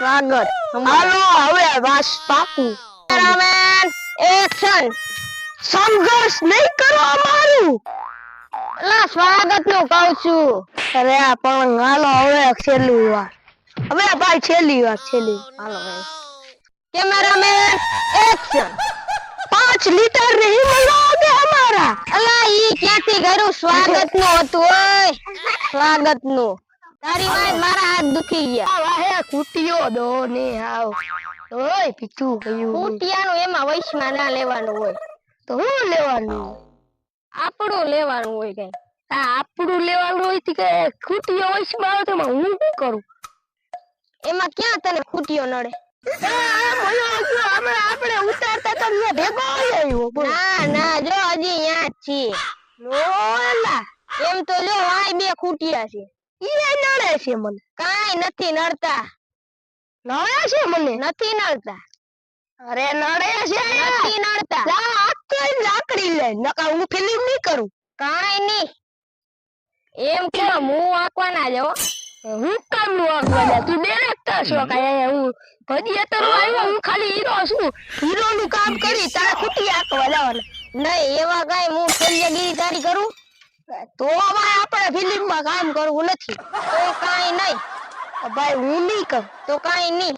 હાલો હવે વાસ પાકું. Cameraman action સંઘર્ષ નહીં કરો અમારું. લા સ્વાગતનું કહું છું. અરે પણ હાલો હવે છેલ્લી વાર હવે ભાઈ છેલ્લી વાર છેલ્લી. હાલો કેમેરામેન એક્શન પાંચ લીટર નહીં મળવાગે અમારા. અલા ઈ ક્યાંથી કર્યું? સ્વાગતનું હતું ઓય. સ્વાગતનું તારી માય મારા હાથ દુખી ગયા. વાહે કુટિયો દો ને આવ. ઓય પીછું કયું કુટિયાનું એમાં વૈશમાં ના લેવાનું હોય. તો હું લેવાનું? આપણું લેવાનું હોય કઈ. આ આપણું લેવાનું હોયથી કે કુટીઓ વૈશમાં આવે તો એમાં હું શું કરું? એમાં ક્યાં તને ખૂટીઓ નડે? આપણે ઉતારતા તો અહીંયા ભેગો આવ્યો ના ના જો હજી યાં જ છીએ. એમ તો જો વાય બે ખૂટિયા છે. ઈ નડે છે મને. કાઈ નથી નડતા. નડે છે મને નથી નડતા. અરે નડે છે. નથી નડતા. આખી લાકડી લે. નકા હું ફિલ્મ નહીં કરું. કાઈ નહીં. એમ કે હું આંકવાના જો હું. કામનું આકવાના તું ડિરેક્ટર છો કાંઈ? હું ભજી અત્યારે આવ્યો હું ખાલી હીરો છું. હીરો નું કામ કરી તારે ખૂટી આંકવા જવાના નહીં એવા કાઈ હું ફેલિયાગીરી તારી કરું? તો ભાઈ આપણે ફિલ્મમાં કામ કરવું નથી. તો કાઈ નહીં. ભાઈ હું નહીં કર તો કાઈ નહીં.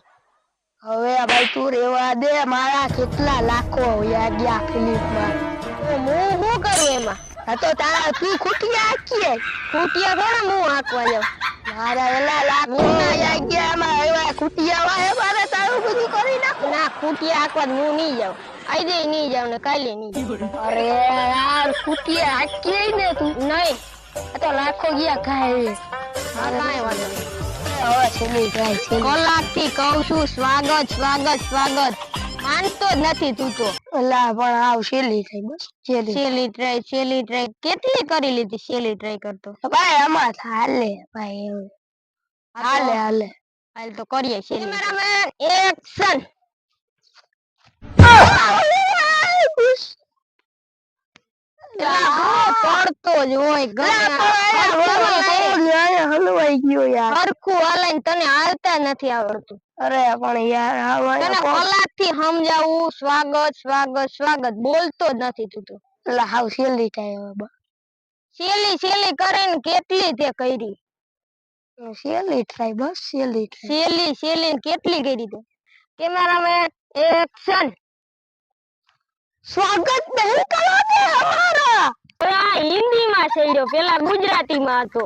હવે ભાઈ તું રેવા દે, મારા કેટલા લાખો વયા ગયા ફિલ્મમાં હું શું કરું એમાં? હા તો તારા તું ખૂટિયા આંકીએ ખૂટિયા થોડા હું આંકવા જાઉં? મારા એલા લાખો ના ગયા માં એવા ખૂટિયા કરી ના તો હું નહીં જાઉં. આજે નહીં જાઉં ને કાલે નહીં જાઉં. અરે યાર કુટિયા આંકીએ ને તું. નહીં. આ તો લાખો ગયા ખાય કાંઈ વાંધો નહીં. છે સ્વાગત સ્વાગત સ્વાગત. માનતો જ નથી તું તો. અલા પણ આવ છેલ્લી થઈ બસ. છેલ્લી. ટ્રાય કેટલી કરી લીધી છેલ્લી ટ્રાય કરતો? ભાઈ આમાં હાલે ભાઈ એવું. હાલે હાલે હાલ. તો કરીએ છેલ્લી કેમેરામેન એક્શન પડતો જ હોય હલવાઈ ગયો. યાર. સરખું હાલાઈને તને હાલતા નથી આવડતું. અરે પણ યાર તને કલાકથી સમજાવું સ્વાગત સ્વાગત સ્વાગત બોલતો જ નથી તું તો. એટલે હાવ છેલ્લી થાય હવે છેલ્લી છેલ્લી કરીને કેટલી તે કરી? છેલ્લી થાય બસ ટ્રાય છેલ્લી છેલ્લી કેટલી કરી તે? કેમેરામેન એક્શન સ્વાગત નહીં કરો ને અમારા? આ હિન્દી માં છેડ્યો પેલા ગુજરાતી માં હતો.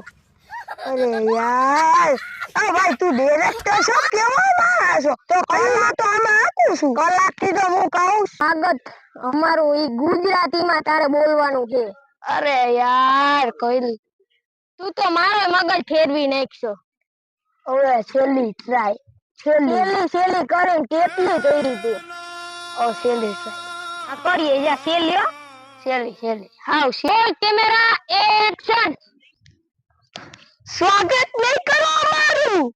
અરે યાર અરે ભાઈ તું ડિરેક્ટર છો? કેવો માણસ છો? તો કલા તો આમાં આપું છું. કલાકથી તો હું કહું સ્વાગત અમારું ઈ ગુજરાતી માં તારે બોલવાનું છે. અરે યાર કઈ તું તો મારો મગજ ફેરવી નાખશો. હવે છેલ્લી ટ્રાય છેલ્લી. છેલ્લી કરીને કેટલી કરી તે ઓ છેલ્લી ટ્રાય આ કરીએ જા હો. છેલ્લી છેલ્લી હાવ રોલ કેમેરા એક્શન સ્વાગત નહીં કરો અમારું.